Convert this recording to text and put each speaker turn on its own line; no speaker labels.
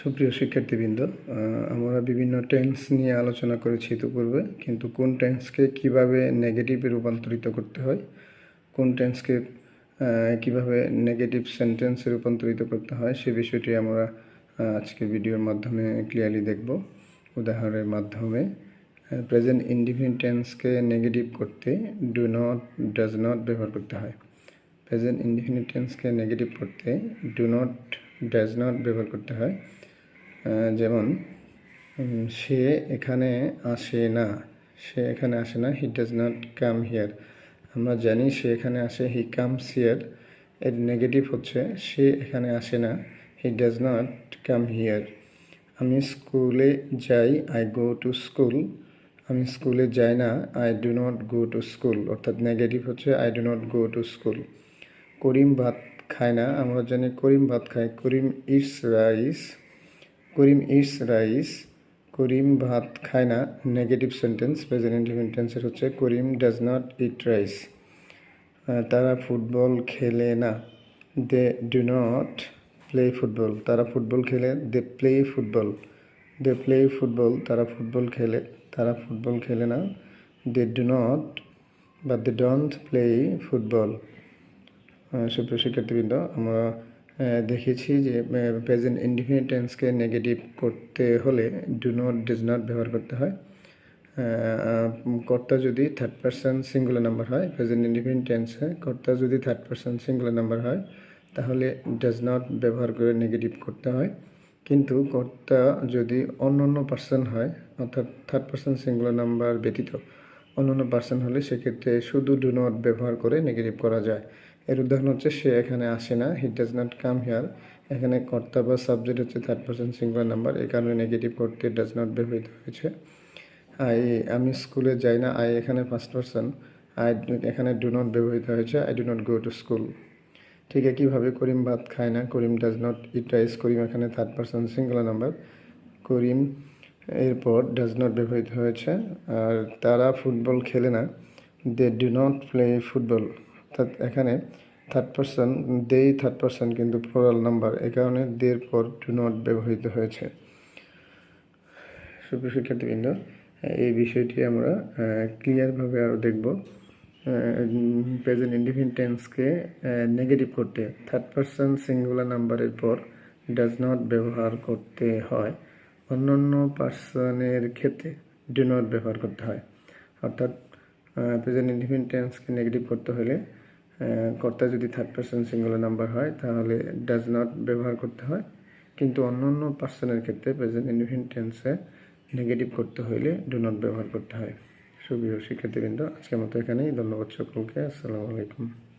সুপ্রিয় শিক্ষার্থীবৃন্দ আমরা বিভিন্ন টেন্স নিয়ে আলোচনা করেছি ইতিপূর্বে কিন্তু কোন টেন্সকে কীভাবে নেগেটিভে রূপান্তরিত করতে হয়, কোন টেন্সকে কীভাবে নেগেটিভ সেন্টেন্সে রূপান্তরিত করতে হয়, সে বিষয়টি আমরা আজকে ভিডিওর মাধ্যমে ক্লিয়ারলি দেখব। উদাহরণের মাধ্যমে প্রেজেন্ট ইন্ডিফিনিট টেন্সকে নেগেটিভ করতে ডু নট ডাজ নট ব্যবহার করতে হয়। প্রেজেন্ট ইনডিফিনিট টেন্সকে নেগেটিভ করতে ডু নট ডাজ নট ব্যবহার করতে হয়। যেমন সে এখানে আসে না, সে এখানে আসে না he does not come here আমরা জানি সে এখানে আসে হি কামস হিয়ার এর নেগেটিভ হচ্ছে, সে এখানে আসে না he does not come here আমি স্কুলে যাই আই গো টু স্কুল আমি স্কুলে যাই না I do not go to school অর্থাৎ নেগেটিভ হচ্ছে I do not go to school Karim ভাত খায় না, আমরা জানি করিম ভাত খায়। Karim eats rice Karim eats rice, Karim ভাত খায় না নেগেটিভ সেন্টেন্স প্রেজেন্ট ইন্ডিপেন্ডেন্ট টেন্সের হচ্ছে Karim does not eat rice তারা ফুটবল খেলে না। They do not play football তারা ফুটবল খেলে they play football they play football তারা ফুটবল খেলে, তারা ফুটবল খেলে না। দে ডু নট বা দে ডোন্ট প্লে ফুটবল সুপ্রিয় শিক্ষার্থীবৃন্দ, আমরা দেখেছি যে প্রেজেন্ট ইনডিফিনিট টেন্সকে নেগেটিভ করতে হলে ডু নট ডিজ নট ব্যবহার করতে হয়। কর্তা যদি থার্ড পার্সন সিঙ্গুলার নাম্বার হয় প্রেজেন্ট ইনডিফিনিট টেন্সে কর্তা যদি থার্ড পার্সন সিঙ্গুলার নাম্বার হয়, তাহলে ডাজ নট ব্যবহার করে নেগেটিভ করতে হয়। কিন্তু কর্তা যদি অন্য অন্য পার্সন হয়, অর্থাৎ থার্ড পার্সন সিঙ্গুলার নাম্বার ব্যতীত অন্য অন্য পার্সন হলে সেক্ষেত্রে শুধু ডু নট ব্যবহার করে নেগেটিভ করা যায়। এর উদাহরণ হচ্ছে, সে এখানে আসে না he does not come here এখানে কর্তা বা সাবজেক্ট হচ্ছে থার্ড পার্সন সিঙ্গুলার নাম্বার এই কারণে নেগেটিভ করতে ডাজ নট ব্যবহৃত হয়েছে। আই আমি স্কুলে যাই না আই এখানে ফার্স্ট পার্সন আই এখানে ডু নট ব্যবহৃত হয়েছে I do not go to school ঠিক একইভাবে করিম ভাত খায় না, Karim does not eat rice Karim এখানে third person singular number Karim এরপর ডাজ নট ব্যবহৃত হয়েছে, আর তারা ফুটবল খেলে না they do not play football অর্থাৎ এখানে third person they third person কিন্তু প্লোরাল নাম্বার এই কারণে দের পর ডু নট ব্যবহৃত হয়েছে। সুপ্রিয় শিক্ষার্থীবৃন্দ, এই বিষয়টি আমরা ক্লিয়ারভাবে আরও দেখব। প্রেজেন্ট ইন্ডিফিনিট টেন্সকে নেগেটিভ করতে থার্ড পার্সন সিঙ্গুলার নাম্বারের পর ডাজ নট ব্যবহার করতে হয়। অন্যান্য পার্সনের ক্ষেত্রে ডু নট ব্যবহার করতে হয়। অর্থাৎ প্রেজেন্ট ইন্ডিফিনিট টেন্সকে নেগেটিভ করতে হলে কর্তা যদি থার্ড পার্সন সিঙ্গুলার নাম্বার হয়, তাহলে ডাজ নট ব্যবহার করতে হয়। কিন্তু অন্য অন্য পার্সনের ক্ষেত্রে প্রেজেন্ট ইনডিফিনিট টেন্সে নেগেটিভ করতে হলে ডু নট ব্যবহার করতে হয়। সুপ্রিয় শিক্ষার্থীবৃন্দ, আজকের মতো এখানেই। ধন্যবাদ সকলকে। আসসালামু আলাইকুম।